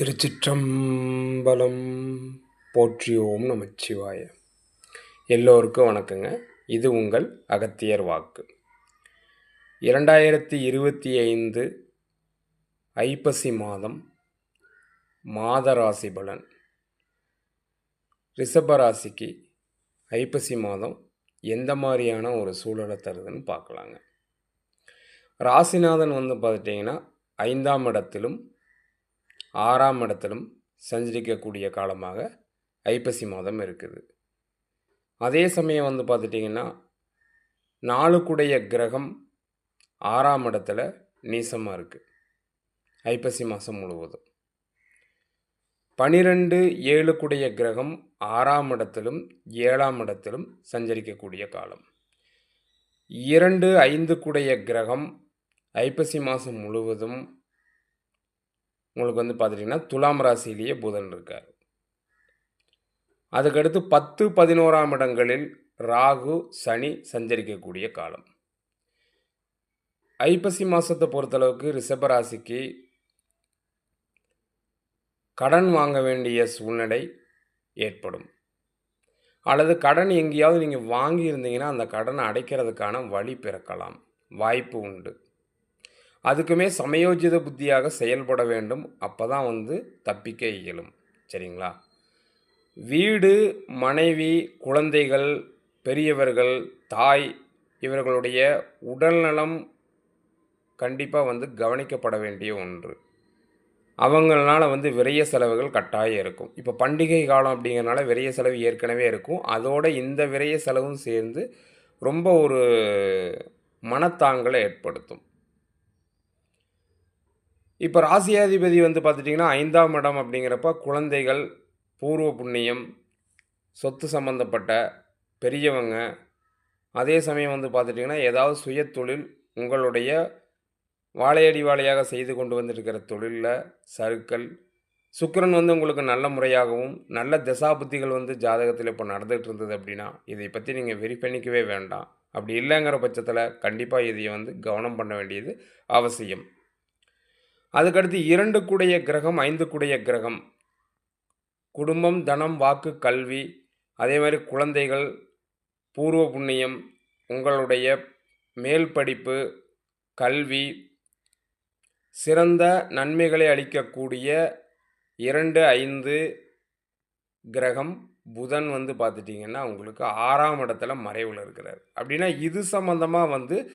திருச்சிற்றம்பலம் போற்றியோம் நமச்சிவாய. எல்லோருக்கும் வணக்கங்க. இது உங்கள் அகத்தியர் வாக்கு. இரண்டாயிரத்தி இருபத்தி ஐந்து ஐப்பசி மாதம் மாத ராசி பலன். ரிஷபராசிக்கு ஐப்பசி மாதம் எந்த மாதிரியான ஒரு சூழலை தருதுன்னு பார்க்கலாங்க. ராசிநாதன் வந்து பார்த்துட்டிங்கன்னா ஐந்தாம் இடத்திலும் ஆறாம் இடத்திலும் சஞ்சரிக்கக்கூடிய காலமாக ஐப்பசி மாதம் இருக்குது. அதே சமயம் வந்து பார்த்துட்டிங்கன்னா நாளுக்குடைய கிரகம் ஆறாம் இடத்துல நீசமாக இருக்குது ஐப்பசி மாதம் முழுவதும். பனிரெண்டு ஏழுக்குடைய கிரகம் ஆறாம் இடத்திலும் ஏழாம் இடத்திலும் சஞ்சரிக்கக்கூடிய காலம். இரண்டு ஐந்துக்குடைய கிரகம் ஐப்பசி மாதம் முழுவதும் உங்களுக்கு வந்து பார்த்துட்டிங்கன்னா துலாம் ராசியிலேயே புதன் இருக்கார். அதுக்கடுத்து பத்து பதினோராம் இடங்களில் ராகு சனி சஞ்சரிக்கக்கூடிய காலம். ஐப்பசி மாதத்தை பொறுத்தளவுக்கு ரிஷபராசிக்கு கடன் வாங்க வேண்டிய சூழ்நிலை ஏற்படும். அல்லது கடன் எங்கேயாவது நீங்கள் வாங்கியிருந்தீங்கன்னா அந்த கடனை அடைக்கிறதுக்கான வழி பிறக்கலாம். வாய்ப்பு உண்டு. அதுக்குமே சமயோஜித புத்தியாக செயல்பட வேண்டும். அப்போ தான் வந்து தப்பிக்க இயலும். சரிங்களா? வீடு மனைவி குழந்தைகள் பெரியவர்கள் தாய் இவர்களுடைய உடல்நலம் கண்டிப்பாக வந்து கவனிக்கப்பட வேண்டிய ஒன்று. அவங்களால வந்து விரைய செலவுகள் கட்டாயம் இருக்கும். இப்போ பண்டிகை காலம் அப்படிங்கிறனால விரைய செலவு ஏற்கனவே இருக்கும். அதோட இந்த விரைய செலவும் சேர்ந்து ரொம்ப ஒரு மனத்தாங்கலை ஏற்படுத்தும். இப்போ ராசியாதிபதி வந்து பார்த்துட்டிங்கன்னா ஐந்தாம் இடம் அப்படிங்கிறப்ப குழந்தைகள் பூர்வ புண்ணியம் சொத்து சம்மந்தப்பட்ட பெரியவங்க அதே சமயம் வந்து பார்த்துட்டிங்கன்னா ஏதாவது தொழில் உங்களுடைய வாழையடி வாழையாக செய்து கொண்டு வந்திருக்கிற தொழிலில் சருக்கள் சுக்கிரன் வந்து உங்களுக்கு நல்ல முறையாகவும் நல்ல தசாபுத்திகள் வந்து ஜாதகத்தில் இப்போ நடந்துகிட்டு இருந்தது அப்படின்னா இதை பற்றி நீங்கள் வெரி பண்ணிக்கவே வேண்டாம். அப்படி இல்லைங்கிற பட்சத்தில் கண்டிப்பாக இதை வந்து கவனம் பண்ண வேண்டியது அவசியம். அதுக்கடுத்து இரண்டு கூடைய கிரகம் ஐந்து கூடைய கிரகம். குடும்பம் தனம் வாக்கு கல்வி அதே மாதிரி குழந்தைகள் பூர்வ புண்ணியம் உங்களுடைய மேல் படிப்பு கல்வி சிறந்த நன்மைகளை அளிக்கக்கூடிய இரண்டு ஐந்து கிரகம் புதன் வந்து பார்த்துட்டிங்கன்னா உங்களுக்கு ஆறாம் இடத்துல மறைவில் இருக்கிறார். அப்படின்னா இது சம்மந்தமாக வந்து